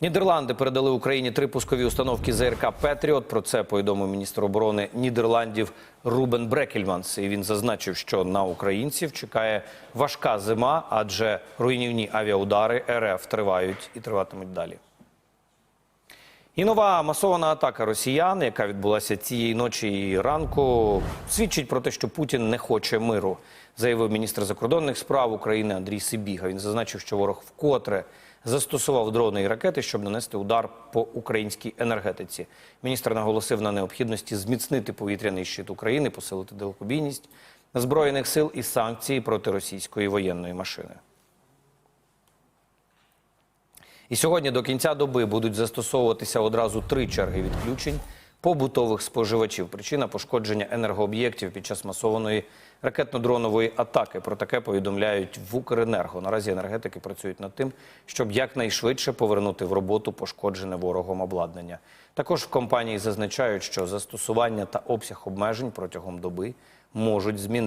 Нідерланди передали Україні три пускові установки ЗРК Петріот. Про це повідомив міністр оборони Нідерландів Рубен Брекельманс. І він зазначив, що на українців чекає важка зима, адже руйнівні авіаудари РФ тривають і триватимуть далі. І нова масована атака росіян, яка відбулася цієї ночі і ранку, свідчить про те, що Путін не хоче миру, заявив міністр закордонних справ України Андрій Сибіга. Він зазначив, що ворог вкотре застосував дрони і ракети, щоб нанести удар по українській енергетиці. Міністр наголосив на необхідності зміцнити повітряний щит України, посилити далекобійність збройних сил і санкції проти російської воєнної машини. І сьогодні до кінця доби будуть застосовуватися одразу три черги відключень побутових споживачів. Причина пошкодження енергооб'єктів під час масованої ракетно-дронової атаки. Про таке повідомляють в Укренерго. Наразі енергетики працюють над тим, щоб якнайшвидше повернути в роботу пошкоджене ворогом обладнання. Також в компанії зазначають, що застосування та обсяг обмежень протягом доби можуть змінити.